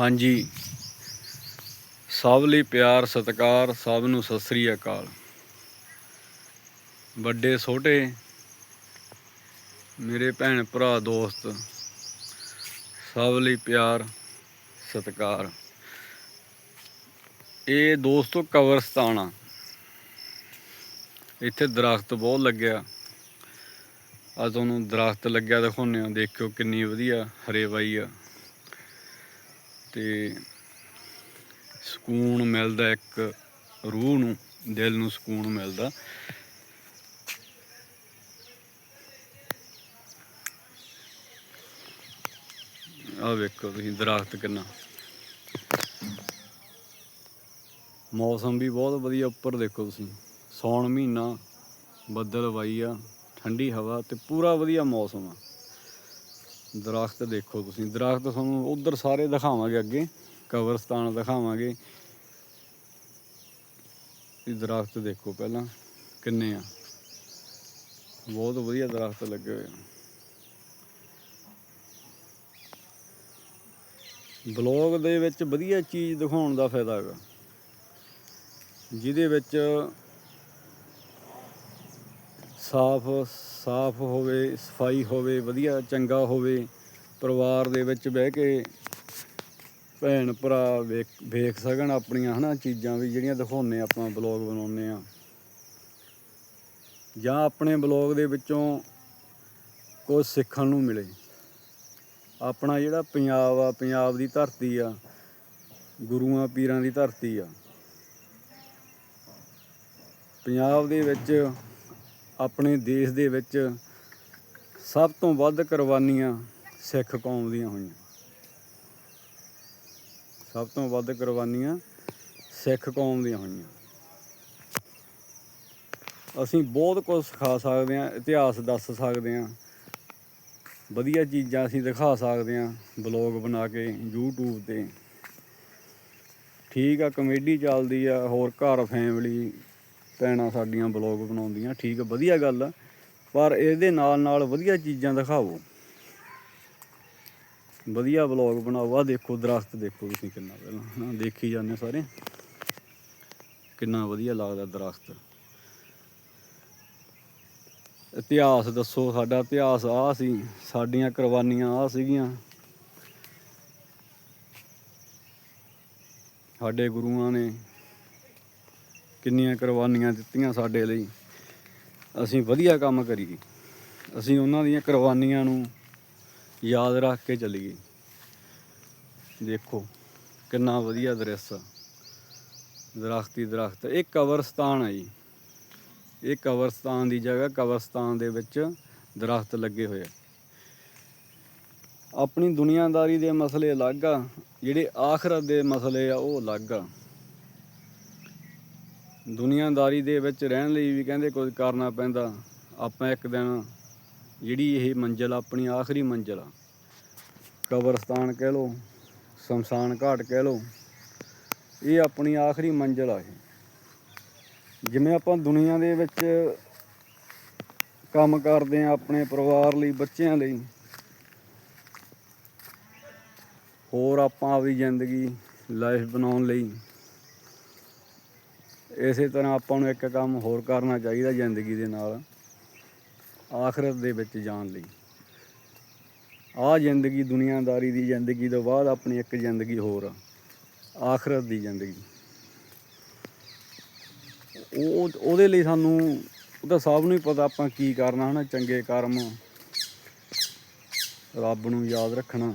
ਹਾਂਜੀ। ਸਭ ਲਈ ਪਿਆਰ, ਸਤਿਕਾਰ, ਸਭ ਨੂੰ ਸਤਿ ਸ੍ਰੀ ਅਕਾਲ। ਵੱਡੇ, ਛੋਟੇ, ਮੇਰੇ ਭੈਣ, ਭਰਾ, ਦੋਸਤ, ਸਭ ਲਈ ਪਿਆਰ, ਸਤਿਕਾਰ। ਇਹ ਦੋਸਤੋ ਕਬਰਸਤਾਨ ਆ। ਇੱਥੇ ਦਰਖਤ ਬਹੁਤ ਲੱਗਿਆ। ਆ ਤੁਹਾਨੂੰ ਦਰਖਤ ਲੱਗਿਆ ਦਿਖਾਉਂਦੇ ਆ ਦੇਖਿਓ ਕਿੰਨੀ ਵਧੀਆ ਹਰੇਵਾਈ ਆ। ਤੇ ਸਕੂਨ ਮਿਲਦਾ ਇੱਕ ਰੂਹ ਨੂੰ, ਦਿਲ ਨੂੰ ਸਕੂਨ ਮਿਲਦਾ। ਆਹ ਵੇਖੋ ਤੁਸੀਂ ਦਰਖਤ ਕਿੰਨਾ। ਮੌਸਮ ਵੀ ਬਹੁਤ ਵਧੀਆ, ਉੱਪਰ ਦੇਖੋ ਤੁਸੀਂ। ਸੌਣ ਮਹੀਨਾ, ਬੱਦਲ ਵਾਈ ਆ, ਠੰਡੀ ਹਵਾ ਤੇ ਪੂਰਾ ਵਧੀਆ ਮੌਸਮ ਆ। ਦਰਖਤ ਦੇਖੋ ਤੁਸੀਂ। ਦਰਖਤ ਤੁਹਾਨੂੰ ਉਧਰ ਸਾਰੇ ਦਿਖਾਵਾਂਗੇ ਅੱਗੇ। ਕਬਰਸਤਾਨ ਦਿਖਾਵਾਂਗੇ। ਇਹ ਦਰਖਤ ਦੇਖੋ ਪਹਿਲਾਂ ਕਿੰਨੇ ਆ। ਬਹੁਤ ਵਧੀਆ ਦਰਖਤ ਲੱਗੇ ਹੋਏ ਆ। ਬਲੌਗ ਦੇ ਵਿੱਚ ਵਧੀਆ ਚੀਜ਼ ਦਿਖਾਉਣ ਦਾ ਫਾਇਦਾ ਹੈਗਾ। ਜਿਹਦੇ ਵਿੱਚ ਸਾਫ਼ ਸਾਫ਼ ਹੋਵੇ, ਸਫ਼ਾਈ ਹੋਵੇ, ਵਧੀਆ, ਚੰਗਾ ਹੋਵੇ, ਪਰਿਵਾਰ ਦੇ ਵਿੱਚ ਬਹਿ ਕੇ ਭੈਣ ਭਰਾ ਵੇਖ ਵੇਖ ਸਕਣ ਆਪਣੀਆਂ, ਹਨਾ, ਚੀਜ਼ਾਂ ਵੀ ਜਿਹੜੀਆਂ ਦਿਖਾਉਂਦੇ ਆਪਾਂ ਬਲੌਗ ਬਣਾਉਂਦੇ ਆ ਜਾਂ ਆਪਣੇ ਬਲੌਗ ਦੇ ਵਿੱਚੋਂ ਕੁਝ ਸਿੱਖਣ ਨੂੰ ਮਿਲੇ। ਆਪਣਾ ਜਿਹੜਾ ਪੰਜਾਬ ਆ, ਪੰਜਾਬ ਦੀ ਧਰਤੀ ਆ, ਗੁਰੂਆਂ, ਪੀਰਾਂ ਦੀ ਧਰਤੀ ਆ। ਪੰਜਾਬ ਦੇ ਵਿੱਚ ਆਪਣੇ ਦੇਸ਼ ਦੇ ਵਿੱਚ ਸਭ ਤੋਂ ਵੱਧ ਕੁਰਬਾਨੀਆਂ ਸਿੱਖ ਕੌਮ ਦੀਆਂ ਹੋਈਆਂ। ਸਭ ਤੋਂ ਵੱਧ ਕੁਰਬਾਨੀਆਂ ਸਿੱਖ ਕੌਮ ਦੀਆਂ ਹੋਈਆਂ। ਅਸੀਂ ਬਹੁਤ ਕੁਝ ਸਿਖਾ ਸਕਦੇ ਹਾਂ, ਇਤਿਹਾਸ ਦੱਸ ਸਕਦੇ ਹਾਂ। ਵਧੀਆ ਚੀਜ਼ਾਂ ਅਸੀਂ ਦਿਖਾ ਸਕਦੇ ਹਾਂ ਬਲੌਗ ਬਣਾ ਕੇ, YouTube ਤੇ। ਠੀਕ ਆ, ਕਮੇਡੀ ਚੱਲਦੀ ਆ, ਹੋਰ ਘਰ ਫੈਮਿਲੀ ਭੈਣਾਂ ਸਾਡੀਆਂ ਬਲੌਗ ਬਣਾਉਂਦੀਆਂ, ਠੀਕ ਵਧੀਆ ਗੱਲ ਆ। ਪਰ ਇਹਦੇ ਨਾਲ ਨਾਲ ਵਧੀਆ ਚੀਜ਼ਾਂ ਦਿਖਾਓ। ਵਧੀਆ ਬਲੌਗ ਬਣਾਓ। ਆ ਦੇਖੋ, ਦਰਖਤ ਦੇਖੋ ਤੁਸੀਂ ਕਿੰਨਾ ਪਹਿਲਾਂ ਹਾਂ ਦੇਖੀ ਜਾਂਦੇ ਸਾਰੇ। ਕਿੰਨਾ ਵਧੀਆ ਲੱਗਦਾ ਦਰਖਤ। ਇਤਿਹਾਸ ਦੱਸੋ, ਸਾਡਾ ਇਤਿਹਾਸ ਆ ਸੀ, ਸਾਡੀਆਂ ਕੁਰਬਾਨੀਆਂ ਆ ਸੀਗੀਆਂ। ਸਾਡੇ ਗੁਰੂਆਂ ਨੇ ਕਿੰਨੀਆਂ ਕੁਰਬਾਨੀਆਂ ਦਿੱਤੀਆਂ ਸਾਡੇ ਲਈ। ਅਸੀਂ ਵਧੀਆ ਕੰਮ ਕਰੀਏ। ਅਸੀਂ ਉਹਨਾਂ ਦੀਆਂ ਕੁਰਬਾਨੀਆਂ ਨੂੰ ਯਾਦ ਰੱਖ ਕੇ ਚੱਲੀਏ। ਦੇਖੋ, ਕਿੰਨਾ ਵਧੀਆ ਦ੍ਰਿਸ਼ ਆ। ਦਰਖਤੀ ਦਰਖਤ। ਇਹ ਕਬਰਸਤਾਨ ਹੈ ਜੀ। ਇਹ ਕਬਰਸਤਾਨ ਦੀ ਜਗ੍ਹਾ, ਕਬਰਸਤਾਨ ਦੇ ਵਿੱਚ ਦਰਖਤ ਲੱਗੇ ਹੋਏ ਆ। ਆਪਣੀ ਦੁਨੀਆਦਾਰੀ ਦੇ ਮਸਲੇ ਅਲੱਗ ਆ। ਜਿਹੜੇ ਆਖਰਤ ਦੇ ਮਸਲੇ ਆ, ਉਹ ਅਲੱਗ ਆ। ਦੁਨੀਆਦਾਰੀ ਦੇ ਵਿੱਚ ਰਹਿਣ ਲਈ ਵੀ ਕਹਿੰਦੇ ਕੁਝ ਕਰਨਾ ਪੈਂਦਾ। ਆਪਾਂ ਇੱਕ ਦਿਨ ਜਿਹੜੀ ਇਹ ਮੰਜ਼ਿਲ ਆ, ਆਪਣੀ ਆਖਰੀ ਮੰਜ਼ਿਲ ਆ ਕਬਰਸਤਾਨ ਕਹਿ ਲਓ ਸ਼ਮਸ਼ਾਨ ਘਾਟ ਕਹਿ ਲਓ ਇਹ ਆਪਣੀ ਆਖਰੀ ਮੰਜ਼ਿਲ ਆ ਇਹ। ਜਿਵੇਂ ਆਪਾਂ ਦੁਨੀਆ ਦੇ ਵਿੱਚ ਕੰਮ ਕਰਦੇ ਆ ਆਪਣੇ ਪਰਿਵਾਰ ਲਈ ਬੱਚਿਆਂ ਲਈ ਹੋਰ ਆਪਾਂ ਆਪਦੀ ਜ਼ਿੰਦਗੀ ਲਾਈਫ ਬਣਾਉਣ ਲਈ ਇਸੇ ਤਰ੍ਹਾਂ ਆਪਾਂ ਨੂੰ ਇੱਕ ਕੰਮ ਹੋਰ ਕਰਨਾ ਚਾਹੀਦਾ ਜ਼ਿੰਦਗੀ ਦੇ ਨਾਲ, ਆਖਰਤ ਦੇ ਵਿੱਚ ਜਾਣ ਲਈ। ਆਹ ਜ਼ਿੰਦਗੀ, ਦੁਨੀਆਦਾਰੀ ਦੀ ਜ਼ਿੰਦਗੀ ਤੋਂ ਬਾਅਦ ਆਪਣੀ ਇੱਕ ਜ਼ਿੰਦਗੀ ਹੋਰ ਆ, ਆਖਰਤ ਦੀ ਜ਼ਿੰਦਗੀ। ਉਹ, ਉਹਦੇ ਲਈ ਸਾਨੂੰ ਉਹਦਾ ਸਭ ਨੂੰ ਹੀ ਪਤਾ ਆਪਾਂ ਕੀ ਕਰਨਾ ਹਨਾ, ਚੰਗੇ ਕਰਮ, ਰੱਬ ਨੂੰ ਯਾਦ ਰੱਖਣਾ।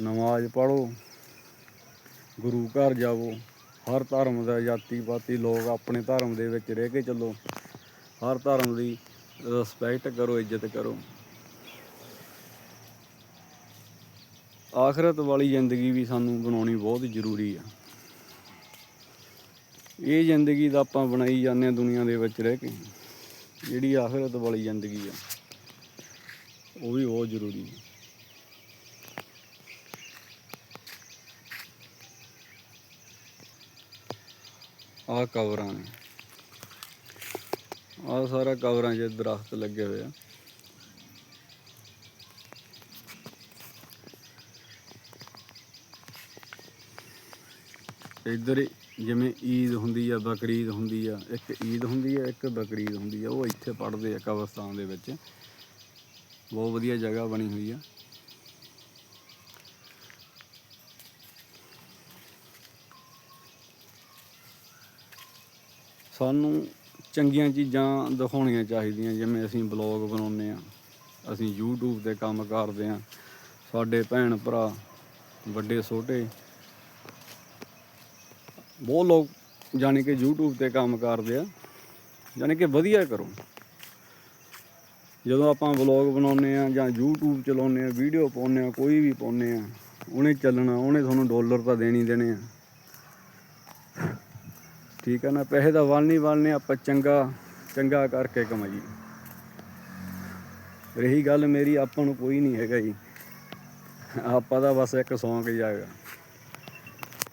ਨਮਾਜ਼ ਪੜੋ ਗੁਰੂ ਘਰ ਜਾਵੋ, ਹਰ ਧਰਮ ਦਾ ਜਾਤੀ ਪਾਤੀ ਲੋਕ ਆਪਣੇ ਧਰਮ ਦੇ ਵਿੱਚ ਰਹਿ ਕੇ ਚੱਲੋ। ਹਰ ਧਰਮ ਦੀ ਰਿਸਪੈਕਟ ਕਰੋ, ਇੱਜ਼ਤ ਕਰੋ। ਆਖਰਤ ਵਾਲੀ ਜ਼ਿੰਦਗੀ ਵੀ ਸਾਨੂੰ ਬਣਾਉਣੀ ਬਹੁਤ ਜ਼ਰੂਰੀ ਆ। ਇਹ ਜ਼ਿੰਦਗੀ ਤਾਂ ਆਪਾਂ ਬਣਾਈ ਜਾਂਦੇ ਆ ਦੁਨੀਆ ਦੇ ਵਿੱਚ ਰਹਿ ਕੇ। ਜਿਹੜੀ ਆਖਰਤ ਵਾਲੀ ਜ਼ਿੰਦਗੀ ਆ, ਉਹ ਵੀ ਬਹੁਤ ਜ਼ਰੂਰੀ ਹੈ ਆ ਕਵਰਾਂ ਨੇ। ਆ ਸਾਰਾ ਕਵਰਾਂ ਜੇ ਦਰਖਤ ਲੱਗੇ ਹੋਏ ਆ। ਇੱਧਰ ਜਿਵੇਂ ਈਦ ਹੁੰਦੀ ਆ, ਬਕਰੀਦ ਹੁੰਦੀ ਆ, ਇੱਕ ਈਦ ਹੁੰਦੀ ਆ, ਇੱਕ ਬਕਰੀਦ ਹੁੰਦੀ ਆ। ਉਹ ਇੱਥੇ ਪੜਦੇ ਆ ਕਬਰਸਤਾਨ ਦੇ ਵਿੱਚ। ਬਹੁਤ ਵਧੀਆ ਜਗ੍ਹਾ ਬਣੀ ਹੋਈ ਆ। ਸਾਨੂੰ ਚੰਗੀਆਂ ਚੀਜ਼ਾਂ ਦਿਖਾਉਣੀਆਂ ਚਾਹੀਦੀਆਂ, ਜਿਵੇਂ ਅਸੀਂ ਬਲੌਗ ਬਣਾਉਂਦੇ ਆ ਅਸੀਂ YouTube ਤੇ ਕੰਮ ਕਰਦੇ ਆ ਸਾਡੇ ਭੈਣ ਭਰਾ, ਵੱਡੇ ਛੋਟੇ, ਬਹੁਤ ਲੋਕ ਜਾਣੀ ਕਿ YouTube ਤੇ ਕੰਮ ਕਰਦੇ ਆ, ਜਾਣੀ ਕਿ ਵਧੀਆ ਕਰੋ। ਜਦੋਂ ਆਪਾਂ ਵਲੌਗ ਬਣਾਉਂਦੇ ਆ ਜਾਂ YouTube ਚਲਾਉਂਦੇ ਆ ਵੀਡੀਓ ਪਾਉਂਦੇ ਆ ਕੋਈ ਵੀ ਪਾਉਂਦੇ ਆ ਉਹਨੇ ਚੱਲਣਾ, ਉਹਨੇ ਤੁਹਾਨੂੰ ਡਾਲਰ ਤਾਂ ਦੇਣੀ ਦੇਣੇ ਆ। ਠੀਕ ਹੈ ਨਾ, ਪੈਸੇ ਦਾ ਵੱਲ ਨਹੀਂ ਵੱਲਨੇ ਆਪਾਂ ਚੰਗਾ ਚੰਗਾ ਕਰਕੇ ਕਮਾਈਏ। ਰਹੀ ਗੱਲ ਮੇਰੀ, ਆਪਾਂ ਨੂੰ ਕੋਈ ਨਹੀਂ ਹੈਗਾ ਜੀ। ਆਪਾਂ ਦਾ ਬਸ ਇੱਕ ਸੌਂਕ ਹੀ ਹੈਗਾ।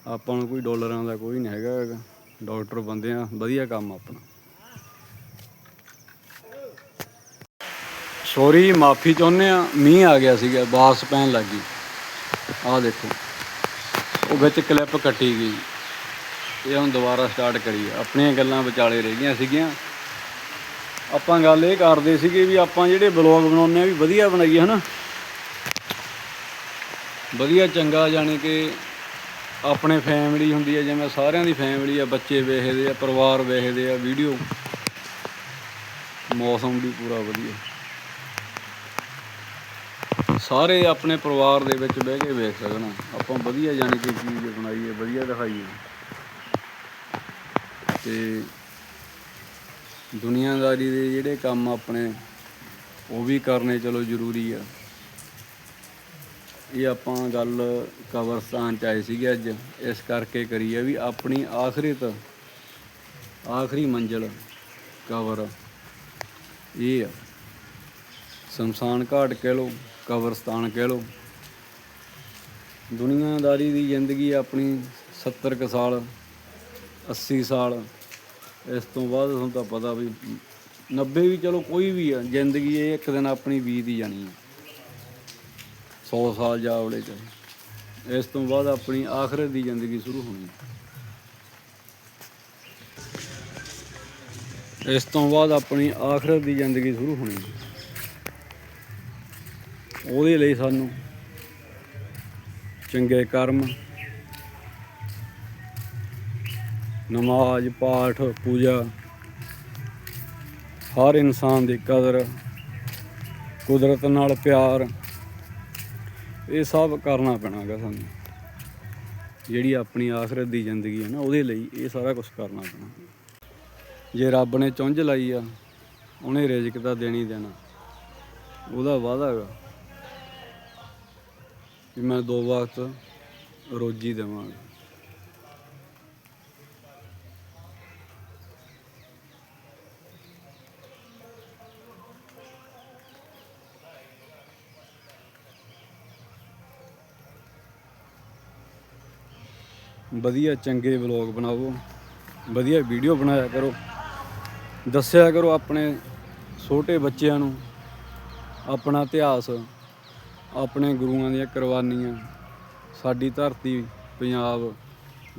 ਆਪਾਂ ਨੂੰ ਕੋਈ ਡਾਲਰਾਂ ਦਾ ਕੋਈ ਨਹੀਂ ਹੈਗਾ ਹੈਗਾ। ਡਾਕਟਰ ਬੰਦੇ ਆ, ਵਧੀਆ ਕੰਮ ਆਪਣਾ। ਸੌਰੀ ਮਾਫੀ ਚਾਹੁੰਦੇ ਆ, ਮੀਂਹ ਆ ਗਿਆ ਸੀਗਾ ਬਾਸ ਪੈਣ ਲੱਗੀ ਆਹ ਦੇਖੋ, ਉਹ ਵਿੱਚ ਕਲਿੱਪ ਕੱਟੀ ਗਈ। ਇਹ ਹੁਣ ਦੁਬਾਰਾ ਸਟਾਰਟ ਕਰੀ। ਆਪਣੀਆਂ ਗੱਲਾਂ ਵਿਚਾਲੇ ਰਹਿ ਗਈਆਂ ਸੀਗੀਆਂ। ਆਪਾਂ ਗੱਲ ਇਹ ਕਰਦੇ ਸੀਗੇ ਵੀ ਆਪਾਂ ਜਿਹੜੇ ਬਲੌਗ ਬਣਾਉਂਦੇ ਆ ਵੀ ਵਧੀਆ ਬਣਾਈਏ, ਹਨਾ? ਵਧੀਆ ਚੰਗਾ ਜਾਣੀ ਕਿ ਆਪਣੇ ਫੈਮਿਲੀ ਹੁੰਦੀ ਹੈ ਜਿਵੇਂ ਸਾਰਿਆਂ ਦੀ ਫੈਮਿਲੀ ਆ, ਬੱਚੇ ਵੇਖਦੇ ਆ, ਪਰਿਵਾਰ ਵੇਖਦੇ ਆ ਵੀਡੀਓ ਮੌਸਮ ਵੀ ਪੂਰਾ ਵਧੀਆ। ਸਾਰੇ ਆਪਣੇ ਪਰਿਵਾਰ ਦੇ ਵਿੱਚ ਬਹਿ ਕੇ ਵੇਖ ਸਕਣ। ਆਪਾਂ ਵਧੀਆ ਜਾਣੀ ਕਿ ਚੀਜ਼ ਬਣਾਈਏ, ਵਧੀਆ ਦਿਖਾਈਏ। ਤੇ ਦੁਨੀਆਦਾਰੀ ਦੇ ਜਿਹੜੇ ਕੰਮ ਆਪਣੇ, ਉਹ ਵੀ ਕਰਨੇ ਚਲੋ ਜ਼ਰੂਰੀ ਆ। ਇਹ ਆਪਾਂ ਗੱਲ ਕਬਰਸਤਾਨ ਚ ਆਏ ਸੀਗੇ ਅੱਜ। ਇਸ ਕਰਕੇ ਕਰੀ ਆ ਵੀ ਆਪਣੀ ਆਖਰੀ ਆਖਰੀਤ ਆਖਰੀ ਮੰਜ਼ਿਲ ਕਬਰ ਇਹ ਆ। ਸ਼ਮਸ਼ਾਨ ਘਾਟ ਕਹਿ ਲਓ, ਕਬਰਸਤਾਨ ਕਹਿ ਲਓ। ਦੁਨੀਆਦਾਰੀ ਦੀ ਜ਼ਿੰਦਗੀ ਆਪਣੀ 70 ਕੁ ਸਾਲ 80 ਸਾਲ। ਇਸ ਤੋਂ ਬਾਅਦ ਤੁਹਾਨੂੰ ਤਾਂ ਪਤਾ ਵੀ 90 ਵੀ ਚਲੋ ਕੋਈ ਵੀ ਆ, ਜ਼ਿੰਦਗੀ ਇਹ ਇੱਕ ਦਿਨ ਆਪਣੀ ਬੀਤ ਹੀ ਜਾਣੀ ਆ। 100 ਸਾਲ ਜਾ ਚਾਹੇ ਇਸ ਤੋਂ ਬਾਅਦ ਆਪਣੀ ਆਖਰਤ ਦੀ ਜ਼ਿੰਦਗੀ ਸ਼ੁਰੂ ਹੋਣੀ ਇਸ ਤੋਂ ਬਾਅਦ ਆਪਣੀ ਆਖਰਤ ਦੀ ਜ਼ਿੰਦਗੀ ਸ਼ੁਰੂ ਹੋਣੀ ਉਹਦੇ ਲਈ ਸਾਨੂੰ ਚੰਗੇ ਕਰਮ ਨਮਾਜ਼, ਪਾਠ, ਪੂਜਾ, ਹਰ ਇਨਸਾਨ ਦੀ ਕਦਰ, ਕੁਦਰਤ ਨਾਲ ਪਿਆਰ, ਇਹ ਸਭ ਕਰਨਾ ਪੈਣਾਗਾ ਸਾਨੂੰ। ਜਿਹੜੀ ਆਪਣੀ ਆਖਰਤ ਦੀ ਜ਼ਿੰਦਗੀ ਹੈ ਨਾ, ਉਹਦੇ ਲਈ ਇਹ ਸਾਰਾ ਕੁਝ ਕਰਨਾ ਪੈਣਾ। ਜੇ ਰੱਬ ਨੇ ਚੁੰਝ ਲਾਈ ਆ, ਉਹਨੇ ਰਿਜ਼ਕ ਤਾਂ ਦੇਣੀ ਦੇਣਾ। ਉਹਦਾ ਵਾਅਦਾ ਹੈਗਾ ਕਿ ਮੈਂ ਦੋ ਵਕਤ ਰੋਜੀ ਦੇਵਾਂਗਾ। ਵਧੀਆ ਚੰਗੇ ਵਲੌਗ ਬਣਾਵੋ, ਵਧੀਆ ਵੀਡੀਓ ਬਣਾਇਆ ਕਰੋ, ਦੱਸਿਆ ਕਰੋ ਆਪਣੇ ਛੋਟੇ ਬੱਚਿਆਂ ਨੂੰ ਆਪਣਾ ਇਤਿਹਾਸ, ਆਪਣੇ ਗੁਰੂਆਂ ਦੀਆਂ ਕੁਰਬਾਨੀਆਂ। ਸਾਡੀ ਧਰਤੀ ਪੰਜਾਬ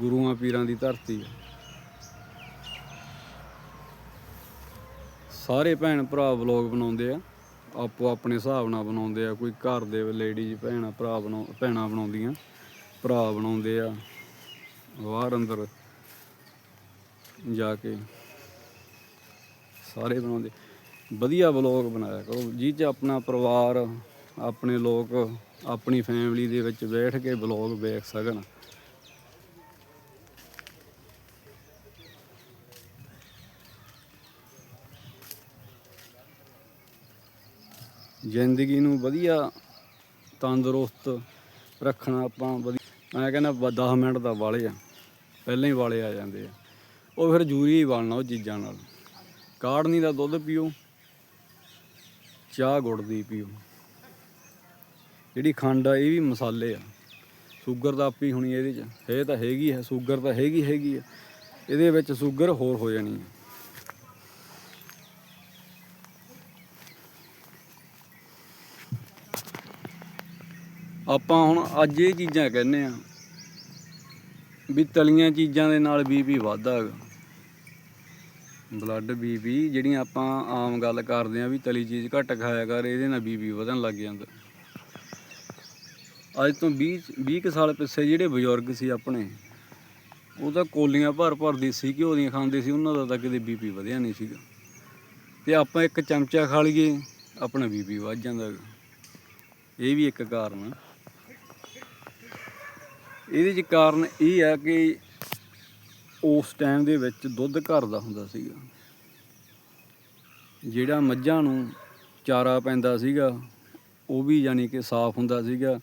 ਗੁਰੂਆਂ ਪੀਰਾਂ ਦੀ ਧਰਤੀ ਹੈ ਸਾਰੇ ਭੈਣ ਭਰਾ ਵਲੌਗ ਬਣਾਉਂਦੇ ਆ, ਆਪੋ ਆਪਣੇ ਹਿਸਾਬ ਨਾਲ ਬਣਾਉਂਦੇ ਆ। ਕੋਈ ਘਰ ਦੇ ਲੇਡੀਜ਼ ਭੈਣਾਂ, ਭਰਾ ਬਣਾਉ, ਭੈਣਾਂ ਬਣਾਉਂਦੀਆਂ, ਭਰਾ ਬਣਾਉਂਦੇ ਆ। ਬਾਹਰ ਅੰਦਰ ਜਾ ਕੇ ਸਾਰੇ ਬਣਾਉਂਦੇ। ਵਧੀਆ ਵਲੌਗ ਬਣਾਇਆ ਕਰੋ ਜਿਹ 'ਚ ਆਪਣਾ ਪਰਿਵਾਰ, ਆਪਣੇ ਲੋਕ, ਆਪਣੀ ਫੈਮਿਲੀ ਦੇ ਵਿੱਚ ਬੈਠ ਕੇ ਵਲੌਗ ਵੇਖ ਸਕਣ। ਜ਼ਿੰਦਗੀ ਨੂੰ ਵਧੀਆ ਤੰਦਰੁਸਤ ਰੱਖਣਾ ਆਪਾਂ ਵਧੀਆ ਮੈਂ ਕਹਿੰਦਾ 10 ਮਿੰਟ ਦਾ ਵਾਲੇ ਆ। ਪਹਿਲਾਂ ਹੀ ਵਾਲੇ ਆ ਜਾਂਦੇ ਆ। ਉਹ ਫਿਰ ਜੂਰੀ ਹੀ ਬਣਨਾ ਉਹ ਚੀਜ਼ਾਂ ਨਾਲ। ਕਾੜਨੀ ਦਾ ਦੁੱਧ ਪੀਓ, ਚਾਹ ਗੁੜ ਦੀ ਪੀਓ। ਜਿਹੜੀ ਖੰਡ ਆ, ਇਹ ਵੀ ਮਸਾਲੇ ਆ। ਸ਼ੂਗਰ ਤਾਂ ਆਪੀ ਹੋਣੀ ਇਹਦੇ ਚ। ਇਹ ਤਾਂ ਹੈਗੀ ਹੈ, ਸ਼ੂਗਰ ਤਾਂ ਹੈਗੀ ਹੈਗੀ ਆ। ਇਹਦੇ ਵਿੱਚ ਸ਼ੂਗਰ ਹੋਰ ਹੋ ਜਾਣੀ ਹੈ ਆਪਾਂ ਹੁਣ ਅੱਜ ਇਹ ਚੀਜ਼ਾਂ ਕਹਿੰਦੇ ਆ। ਵੀ ਤਲੀਆਂ ਚੀਜ਼ਾਂ ਦੇ ਨਾਲ ਬੀਪੀ ਵੱਧਦਾ ਹੈਗਾ। ਬਲੱਡ ਬੀਪੀ ਜਿਹੜੀਆਂ ਆਪਾਂ ਆਮ ਗੱਲ ਕਰਦੇ ਆ ਵੀ ਤਲੀ ਚੀਜ਼ ਘੱਟ ਖਾਇਆ ਕਰ, ਇਹਦੇ ਨਾਲ ਬੀਪੀ ਵਧਣ ਲੱਗ ਜਾਂਦਾ। ਅੱਜ ਤੋਂ 20 20 ਕੁ ਸਾਲ ਪਿੱਛੇ ਜਿਹੜੇ ਬਜ਼ੁਰਗ ਸੀ ਆਪਣੇ, ਉਹ ਤਾਂ ਕੋਲੀਆਂ ਭਰ ਭਰ ਦੇਸੀ ਘਿਓ ਦੀਆਂ ਖਾਂਦੇ ਸੀ, ਉਹਨਾਂ ਦਾ ਤਾਂ ਕਿਤੇ ਬੀਪੀ ਵਧਿਆ ਨਹੀਂ ਸੀਗਾ। ਤੇ ਆਪਾਂ ਇੱਕ ਚਮਚਾ ਖਾ ਲਈਏ, ਆਪਣਾ ਬੀਪੀ ਵੱਧ ਜਾਂਦਾ ਹੈਗਾ। ਇਹ ਵੀ ਇੱਕ ਕਾਰਨ ਆ। ਇਹਦੇ ਚ ਕਾਰਨ ਇਹ ਆ ਕਿ ਉਸ ਟਾਈਮ ਦੇ ਵਿੱਚ ਦੁੱਧ ਘਰ ਦਾ ਹੁੰਦਾ ਸੀਗਾ। ਜਿਹੜਾ ਮੱਝਾਂ ਨੂੰ ਚਾਰਾ ਪੈਂਦਾ ਸੀਗਾ, ਉਹ ਵੀ ਯਾਨੀ ਕਿ ਸਾਫ਼ ਹੁੰਦਾ ਸੀਗਾ।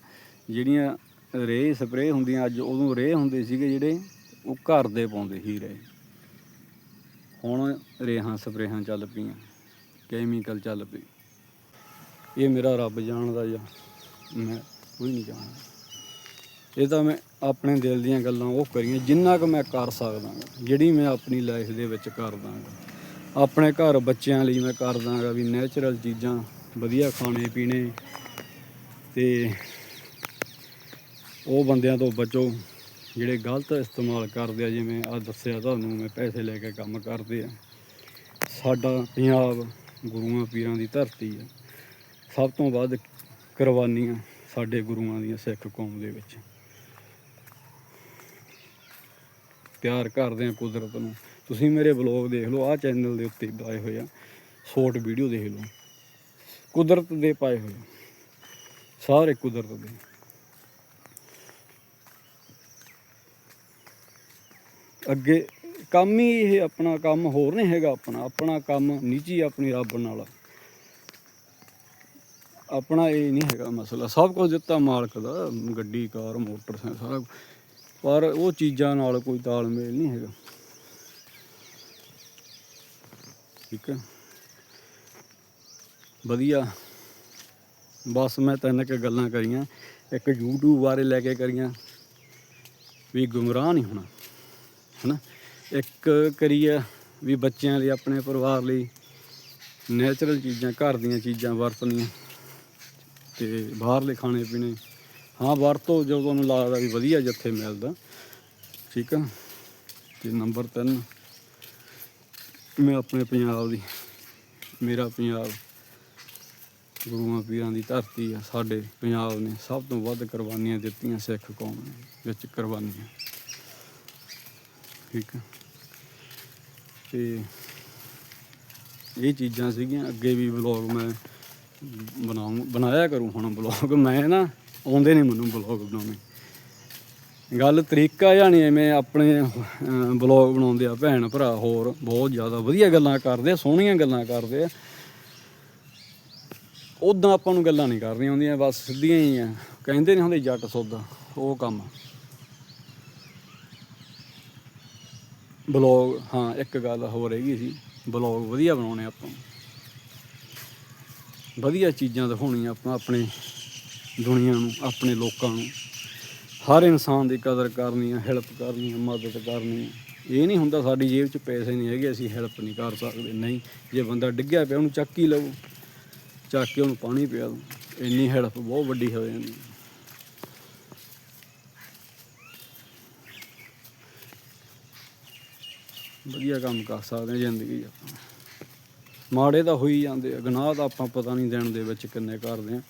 ਜਿਹੜੀਆਂ ਰੇਹ ਸਪਰੇਅ ਹੁੰਦੀਆਂ, ਅੱਜ ਉਦੋਂ ਰੇਹ ਹੁੰਦੇ ਸੀਗੇ ਜਿਹੜੇ, ਉਹ ਘਰ ਦੇ ਪਾਉਂਦੇ ਸੀ ਰਹੇ। ਹੁਣ ਰੇਹਾਂ ਸਪਰੇਹਾਂ ਚੱਲ ਪਈਆਂ ਕੈਮੀਕਲ ਚੱਲ ਪਏ ਇਹ ਮੇਰਾ ਰੱਬ ਜਾਣਦਾ ਜਾਂ ਮੈਂ ਕੋਈ ਨਹੀਂ ਜਾਣਦਾ। ਇਹ ਤਾਂ ਮੈਂ ਆਪਣੇ ਦਿਲ ਦੀਆਂ ਗੱਲਾਂ ਉਹ ਕਰੀਆਂ ਜਿੰਨਾ ਕੁ ਮੈਂ ਕਰ ਸਕਦਾ ਗਾ, ਜਿਹੜੀ ਮੈਂ ਆਪਣੀ ਲਾਈਫ ਦੇ ਵਿੱਚ ਕਰਦਾ ਗਾ ਆਪਣੇ ਘਰ ਬੱਚਿਆਂ ਲਈ ਮੈਂ ਕਰਦਾ ਗਾ ਵੀ ਨੇਚਰਲ ਚੀਜ਼ਾਂ ਵਧੀਆ ਖਾਣੇ ਪੀਣੇ ਤੇ ਉਹ ਬੰਦਿਆਂ ਤੋਂ ਬਚੋ ਜਿਹੜੇ ਗਲਤ ਇਸਤੇਮਾਲ ਕਰਦੇ ਆ ਜਿਵੇਂ ਆ ਦੱਸਿਆ ਤੁਹਾਨੂੰ ਮੈਂ ਪੈਸੇ ਲੈ ਕੇ ਕੰਮ ਕਰਦੇ ਆ। ਸਾਡਾ ਪੰਜਾਬ ਗੁਰੂਆਂ ਪੀਰਾਂ ਦੀ ਧਰਤੀ ਆ। ਸਭ ਤੋਂ ਵੱਧ ਕੁਰਬਾਨੀਆਂ ਸਾਡੇ ਗੁਰੂਆਂ ਦੀਆਂ ਸਿੱਖ ਕੌਮ ਦੇ ਵਿੱਚ। ਤਿਆਰ ਕਰਦੇ ਆ ਕੁਦਰਤ ਨੂੰ। ਤੁਸੀਂ ਮੇਰੇ ਬਲੌਗ ਦੇਖ ਲਓ, ਆਹ ਚੈਨਲ ਦੇ ਉੱਤੇ ਪਾਏ ਹੋਏ ਆ। ਸ਼ਾਰਟ ਵੀਡੀਓ ਦੇਖ ਲਓ। ਕੁਦਰਤ ਦੇ ਪਾਏ ਹੋਏ ਸਾਰੇ ਕੁਦਰਤ ਦੇ। ਅੱਗੇ ਕੰਮ ਹੀ ਇਹ ਆਪਣਾ ਕੰਮ ਹੋਰ ਨਹੀਂ ਹੈਗਾ ਆਪਣਾ। ਆਪਣਾ ਕੰਮ ਨਿੱਜੀ ਆਪਣੀ ਰੱਬ ਨਾਲ। ਆਪਣਾ ਇਹ ਨਹੀਂ ਹੈਗਾ ਮਸਲਾ। ਸਭ ਕੁਝ ਦਿੱਤਾ ਮਾਲਕ ਦਾ। ਗੱਡੀ, ਕਾਰ, ਮੋਟਰਸਾਈਕਲ, ਸਾਰਾ ਪਰ ਉਹ ਚੀਜ਼ਾਂ ਨਾਲ ਕੋਈ ਤਾਲਮੇਲ ਨਹੀਂ ਹੈਗਾ। ਠੀਕ ਹੈ। ਵਧੀਆ। ਬਸ ਮੈਂ ਤਿੰਨ ਕੁ ਗੱਲਾਂ ਕਰੀਆਂ। ਇੱਕ YouTube ਬਾਰੇ ਲੈ ਕੇ ਕਰੀਆਂ। ਵੀ ਗੁੰਮਰਾਹ ਨਹੀਂ ਹੋਣਾ। ਹਨਾ? ਇੱਕ ਕਰੀਏ ਵੀ ਬੱਚਿਆਂ ਲਈ, ਆਪਣੇ ਪਰਿਵਾਰ ਲਈ ਨੇਚਰਲ ਚੀਜ਼ਾਂ, ਘਰ ਦੀਆਂ ਚੀਜ਼ਾਂ ਵਰਤਣੀਆਂ। ਤੇ ਬਾਹਰਲੇ ਖਾਣੇ ਪੀਣੇ ਹਾਂ ਵਰਤੋ ਜਦੋਂ ਤੁਹਾਨੂੰ ਲੱਗਦਾ ਵੀ ਵਧੀਆ ਜਿੱਥੇ ਮਿਲਦਾ, ਠੀਕ ਆ। ਤੇ ਨੰਬਰ 3 ਮੈਂ ਆਪਣੇ ਪੰਜਾਬ ਦੀ, ਮੇਰਾ ਪੰਜਾਬ, ਗੁਰੂਆਂ ਪੀਰਾਂ ਦੀ ਧਰਤੀ ਆ, ਸਾਡੇ ਪੰਜਾਬ ਨੇ ਸਭ ਤੋਂ ਵੱਧ ਕੁਰਬਾਨੀਆਂ ਦਿੱਤੀਆਂ ਸਿੱਖ ਕੌਮ ਨੇ, ਵਿੱਚ ਕੁਰਬਾਨੀਆਂ। ਠੀਕ ਆ। ਤੇ ਇਹ ਚੀਜ਼ਾਂ ਸੀਗੀਆਂ, ਅੱਗੇ ਵੀ ਵਲੌਗ ਮੈਂ ਬਣਾਉਂ, ਬਣਾਇਆ ਕਰੂੰ ਹੁਣ ਬਲੌਗ ਮੈਂ ਨਾ ਆਉਂਦੇ ਨਹੀਂ ਮੈਨੂੰ ਬਲੌਗ ਬਣਾਉਣੇ। ਗੱਲ ਤਰੀਕਾ ਜਾਣੀ ਐਵੇਂ ਆਪਣੇ ਬਲੌਗ ਬਣਾਉਂਦੇ ਆ ਭੈਣ ਭਰਾ ਹੋਰ, ਬਹੁਤ ਜ਼ਿਆਦਾ ਵਧੀਆ ਗੱਲਾਂ ਕਰਦੇ ਆ, ਸੋਹਣੀਆਂ ਗੱਲਾਂ ਕਰਦੇ ਆ। ਉਦਾਂ ਆਪਾਂ ਨੂੰ ਗੱਲਾਂ ਨਹੀਂ ਕਰਨੀਆਂ ਹੁੰਦੀਆਂ ਬਸ ਸਿੱਧੀਆਂ ਹੀ ਆ। ਕਹਿੰਦੇ ਨਹੀਂ ਹੁੰਦੇ ਜੱਟ ਸੌਦਾ ਉਹ ਕੰਮ। ਬਲੌਗ ਹਾਂ, ਇੱਕ ਗੱਲ ਹੋਰ ਹੈਗੀ ਸੀ ਬਲੌਗ ਵਧੀਆ ਬਣਾਉਣੇ ਆਪਾਂ। ਵਧੀਆ ਚੀਜ਼ਾਂ ਦਿਖਾਉਣੀਆਂ ਆਪਾਂ ਆਪਣੇ। ਦੁਨੀਆ ਨੂੰ, ਆਪਣੇ ਲੋਕਾਂ ਨੂੰ। ਹਰ ਇਨਸਾਨ ਦੀ ਕਦਰ ਕਰਨੀ ਹੈ ਹੈਲਪ ਕਰਨੀ ਹੈ ਮਦਦ ਕਰਨੀ ਹੈ ਇਹ ਨਹੀਂ ਹੁੰਦਾ ਸਾਡੀ ਜੇਬ 'ਚ ਪੈਸੇ ਨਹੀਂ ਹੈਗੇ, ਅਸੀਂ ਹੈਲਪ ਨਹੀਂ ਕਰ ਸਕਦੇ। ਨਹੀਂ, ਜੇ ਬੰਦਾ ਡਿੱਗਿਆ ਪਿਆ, ਉਹਨੂੰ ਚੱਕ ਹੀ ਲਵੋ। ਚੱਕ ਕੇ ਉਹਨੂੰ ਪਾਣੀ ਪਿਆ ਦੋ ਇੰਨੀ ਹੈਲਪ ਬਹੁਤ ਵੱਡੀ ਹੋ ਜਾਂਦੀ ਵਧੀਆ ਕੰਮ ਕਰ ਸਕਦੇ ਹਾਂ ਜ਼ਿੰਦਗੀ 'ਚ ਆਪਾਂ। ਮਾੜੇ ਤਾਂ ਹੋਈ ਜਾਂਦੇ ਆ, ਗੁਨਾਹ ਤਾਂ ਆਪਾਂ ਪਤਾ ਨਹੀਂ ਦਿਨ ਦੇ ਵਿੱਚ ਕਿੰਨੇ ਕਰਦੇ ਆ।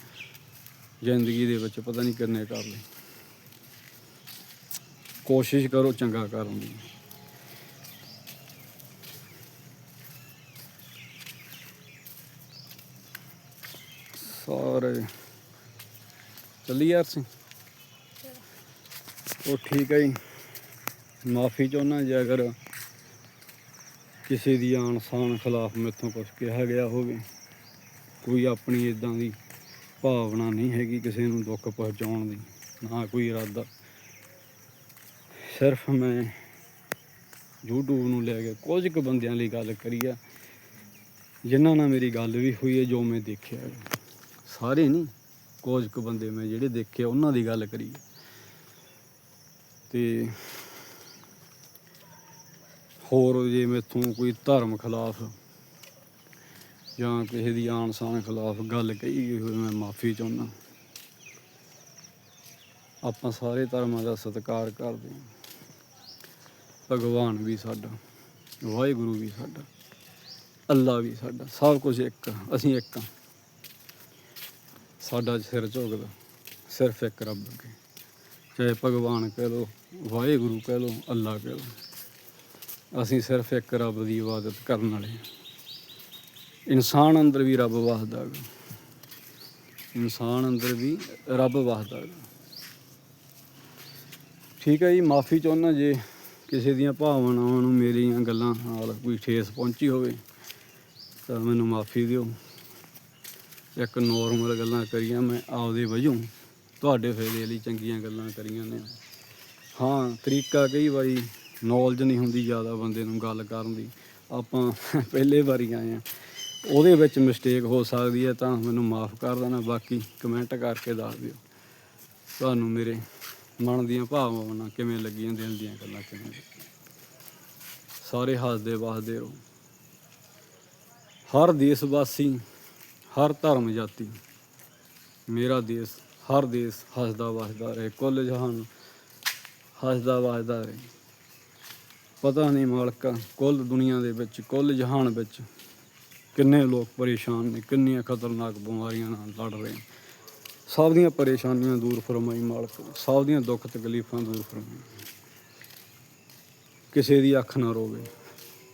ਜ਼ਿੰਦਗੀ ਦੇ ਵਿੱਚ ਪਤਾ ਨਹੀਂ ਕਿੰਨੇ ਕਰ ਲਏ। ਕੋਸ਼ਿਸ਼ ਕਰੋ, ਚੰਗਾ ਕਰਨ ਦੀ ਸਾਰੇ। ਚੱਲੀ ਯਾਰ ਸਿੰਘ ਉਹ ਠੀਕ ਹੈ ਜੀ। ਮਾਫੀ ਚਾਹੁੰਦਾ ਜੇ, ਅਗਰ ਕਿਸੇ ਦੀ ਆਨਸਾਨ ਖਿਲਾਫ ਮੈਥੋਂ ਕੁਝ ਕਿਹਾ ਗਿਆ ਹੋਵੇ। ਕੋਈ ਆਪਣੀ ਇਦਾਂ ਦੀ ਭਾਵਨਾ ਨਹੀਂ ਹੈਗੀ ਕਿਸੇ ਨੂੰ ਦੁੱਖ ਪਹੁੰਚਾਉਣ ਦੀ, ਨਾ ਕੋਈ ਇਰਾਦਾ ਸਿਰਫ ਮੈਂ YouTube ਨੂੰ ਲੈ ਕੇ ਕੁਝ ਕੁ ਬੰਦਿਆਂ ਲਈ ਗੱਲ ਕਰੀ ਆ, ਜਿਨ੍ਹਾਂ ਨਾਲ ਮੇਰੀ ਗੱਲ ਵੀ ਹੋਈ ਹੈ ਜੋ ਮੈਂ ਦੇਖਿਆ ਸਾਰੇ ਨਹੀਂ, ਕੁਝ ਕੁ ਬੰਦੇ ਮੈਂ ਜਿਹੜੇ ਦੇਖੇ ਉਹਨਾਂ ਦੀ ਗੱਲ ਕਰੀ ਹੈ। ਤੇ ਹੋਰ ਜੇ ਮੈਥੋਂ ਕੋਈ ਧਰਮ ਖਿਲਾਫ ਜਾਂ ਕਿਸੇ ਦੀ ਆਣ ਸਾਨ ਖਿਲਾਫ ਗੱਲ ਕਹੀ ਗਈ ਹੋਵੇ, ਮੈਂ ਮਾਫੀ ਚਾਹੁੰਦਾ। ਆਪਾਂ ਸਾਰੇ ਧਰਮਾਂ ਦਾ ਸਤਿਕਾਰ ਕਰਦੇ ਹਾਂ। ਭਗਵਾਨ ਵੀ ਸਾਡਾ, ਵਾਹਿਗੁਰੂ ਵੀ ਸਾਡਾ ਅੱਲਾ ਵੀ ਸਾਡਾ, ਸਭ ਕੁਝ ਇੱਕ, ਅਸੀਂ ਇੱਕ ਹਾਂ। ਸਾਡਾ ਸਿਰ ਝੁਕਦਾ, ਸਿਰਫ ਇੱਕ ਰੱਬ ਅੱਗੇ। ਚਾਹੇ ਭਗਵਾਨ ਕਹਿ ਲੋ ਵਾਹਿਗੁਰੂ ਕਹਿ ਲੋ ਅੱਲਾ ਕਹਿ ਲੋ ਅਸੀਂ ਸਿਰਫ ਇੱਕ ਰੱਬ ਦੀ ਇਬਾਦਤ ਕਰਨ ਵਾਲੇ ਹਾਂ। ਇਨਸਾਨ ਅੰਦਰ ਵੀ ਰੱਬ ਵਸਦਾ ਹੈਗਾ। ਇਨਸਾਨ ਅੰਦਰ ਵੀ ਰੱਬ ਵਸਦਾ ਹੈਗਾ। ਠੀਕ ਹੈ ਜੀ, ਮਾਫੀ ਚਾਹੁੰਦਾ ਜੇ ਕਿਸੇ ਦੀਆਂ ਭਾਵਨਾਵਾਂ ਨੂੰ ਮੇਰੀਆਂ ਗੱਲਾਂ ਨਾਲ ਕੋਈ ਠੇਸ ਪਹੁੰਚੀ ਹੋਵੇ, ਤਾਂ ਮੈਨੂੰ ਮਾਫੀ ਦਿਓ। ਇੱਕ ਨੋਰਮਲ ਗੱਲਾਂ ਕਰੀਆਂ ਮੈਂ ਆਪਦੇ ਵਜੋਂ। ਤੁਹਾਡੇ ਫਾਇਦੇ ਲਈ ਚੰਗੀਆਂ ਗੱਲਾਂ ਕਰੀਆਂ ਨੇ। ਹਾਂ, ਤਰੀਕਾ ਕਈ ਵਾਰੀ ਨੌਲੇਜ ਨਹੀਂ ਹੁੰਦੀ ਜ਼ਿਆਦਾ ਬੰਦੇ ਨੂੰ ਗੱਲ ਕਰਨ ਦੀ। ਆਪਾਂ ਪਹਿਲੇ ਵਾਰੀ ਆਏ ਆ ਉਹਦੇ ਵਿੱਚ ਮਿਸਟੇਕ ਹੋ ਸਕਦੀ ਹੈ ਤਾਂ ਮੈਨੂੰ ਮਾਫ ਕਰ ਦੇਣਾ, ਬਾਕੀ ਕਮੈਂਟ ਕਰਕੇ ਦੱਸ ਦਿਓ। ਤੁਹਾਨੂੰ ਮੇਰੇ ਮਨ ਦੀਆਂ ਭਾਵਨਾਵਾਂ ਕਿਵੇਂ ਲੱਗੀਆਂ, ਦਿਲ ਦੀਆਂ ਗੱਲਾਂ ਕਿਵੇਂ ਸਾਰੇ ਹੱਸਦੇ ਵਸਦੇ ਰਹੋ। ਹਰ ਦੇਸ਼ ਵਾਸੀ, ਹਰ ਧਰਮ ਜਾਤੀ, ਮੇਰਾ ਦੇਸ਼, ਹਰ ਦੇਸ਼ ਹੱਸਦਾ ਵਸਦਾ ਰਹੇ, ਕੁੱਲ ਜਹਾਨ ਹੱਸਦਾ ਵਸਦਾ ਰਹੇ। ਪਤਾ ਨਹੀਂ ਮਾਲਕਾ, ਕੁੱਲ ਦੁਨੀਆ ਦੇ ਵਿੱਚ, ਕੁੱਲ ਜਹਾਨ ਵਿੱਚ ਕਿੰਨੇ ਲੋਕ ਪਰੇਸ਼ਾਨ ਨੇ, ਕਿੰਨੀਆਂ ਖਤਰਨਾਕ ਬਿਮਾਰੀਆਂ ਨਾਲ ਲੜ ਰਹੇ ਨੇ। ਸਭ ਦੀਆਂ ਪਰੇਸ਼ਾਨੀਆਂ ਦੂਰ ਫਰਮਾਈ ਮਾਲਕ, ਸਭ ਦੀਆਂ ਦੁੱਖ ਤਕਲੀਫਾਂ ਦੂਰ ਫਰਮਾਈ। ਕਿਸੇ ਦੀ ਅੱਖ ਨਾ ਰੋਵੇ,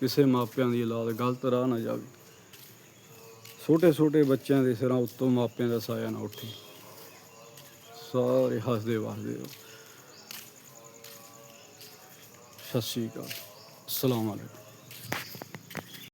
ਕਿਸੇ ਮਾਪਿਆਂ ਦੀ ਔਲਾਦ ਗਲਤ ਰਾਹ ਨਾ ਜਾਵੇ। ਛੋਟੇ ਛੋਟੇ ਬੱਚਿਆਂ ਦੇ ਸਿਰਾਂ ਉੱਤੋਂ ਮਾਪਿਆਂ ਦਾ ਸਾਇਆ ਨਾ ਉੱਠੇ। ਸਾਰੇ ਹੱਸਦੇ ਵਸਦੇ ਰਹੋ। ਸਤਿ ਸ਼੍ਰੀ ਅਕਾਲ। ਅਸਲਾਮ ਅਲੈਕੁਮ।